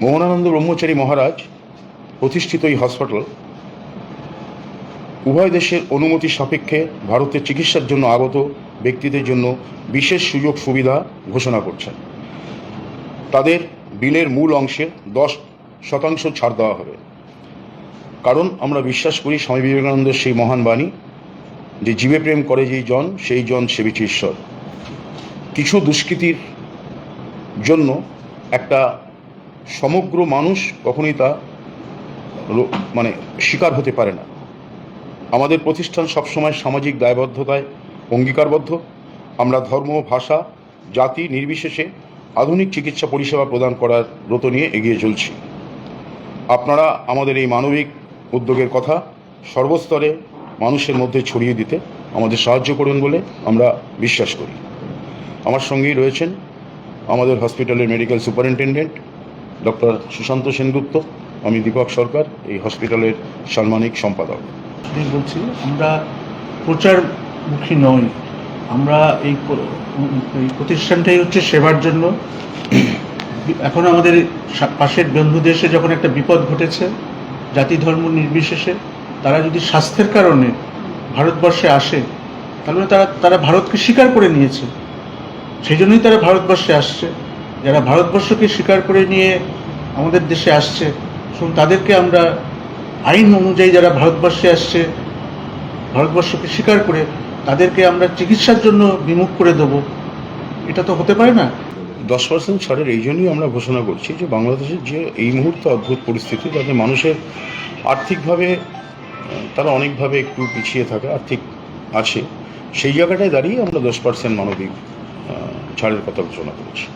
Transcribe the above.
মোহনানন্দ ব্রহ্মচারী মহারাজ প্রতিষ্ঠিত এই হসপিটাল উভয় দেশের অনুমতি সাপেক্ষে ভারতের চিকিৎসার জন্য আগত ব্যক্তিদের জন্য বিশেষ সুযোগ সুবিধা ঘোষণা করছেন। তাদের বিলের মূল অংশে দশ শতাংশ ছাড় দেওয়া হবে। কারণ আমরা বিশ্বাস করি স্বামী বিবেকানন্দের সেই মহান বাণী যে জীবে প্রেম করে যেই জন, সেই জন সেবিছে ঈশ্বর। কিছু দুষ্কৃতির জন্য একটা সমগ্র মানুষ কখনোই তা মানে শিকার হতে পারে না। আমাদের প্রতিষ্ঠান সবসময় সামাজিক দায়বদ্ধতায় অঙ্গীকারবদ্ধ। আমরা ধর্ম, ভাষা, জাতি নির্বিশেষে আধুনিক চিকিৎসা পরিষেবা প্রদান করার ব্রত নিয়ে এগিয়ে চলছি। আপনারা আমাদের এই মানবিক উদ্যোগের কথা সর্বস্তরে মানুষের মধ্যে ছড়িয়ে দিতে আমাদের সাহায্য করুন বলে আমরা বিশ্বাস করি। আমার সঙ্গেই রয়েছেন আমাদের হসপিটালের medical superintendent doctor Sushanta Sengupta, আমি দীপক সরকার, এই হসপিটালের সাম্মানিক সম্পাদক। বলছি, আমরা প্রচারমুখী নই। আমরা এই প্রতিষ্ঠানটাই হচ্ছে সেবার জন্য। এখন আমাদের পাশের বন্ধু দেশে যখন একটা বিপদ ঘটেছে, জাতি ধর্ম নির্বিশেষে, তারা যদি স্বাস্থ্যের কারণে ভারতবর্ষে আসে, তাহলে তারা তারা ভারতকে স্বীকার করে নিয়েছে। সেই জন্যই তারা ভারতবর্ষে আসছে। যারা ভারতবর্ষকে স্বীকার করে নিয়ে আমাদের দেশে আসছে শুধু তাদেরকে আমরা আইন অনুযায়ী যারা ভারতবর্ষে আসছে, ভারতবর্ষকে স্বীকার করে তাদেরকে আমরা চিকিৎসার জন্য বিমুখ করে দেবো। এটা তো হতে পারে না। দশ পার্সেন্ট ছাড়ের এই জন্যই আমরা ঘোষণা করছি যে বাংলাদেশের যে এই মুহূর্তে অদ্ভুত পরিস্থিতি, যাতে মানুষের আর্থিকভাবে তারা অনেকভাবে একটু পিছিয়ে থাকে, আর্থিক আছে, সেই জায়গাটায় দাঁড়িয়ে আমরা দশ পার্সেন্ট মানবিক ছাড়ের কথা ঘোষণা করেছি।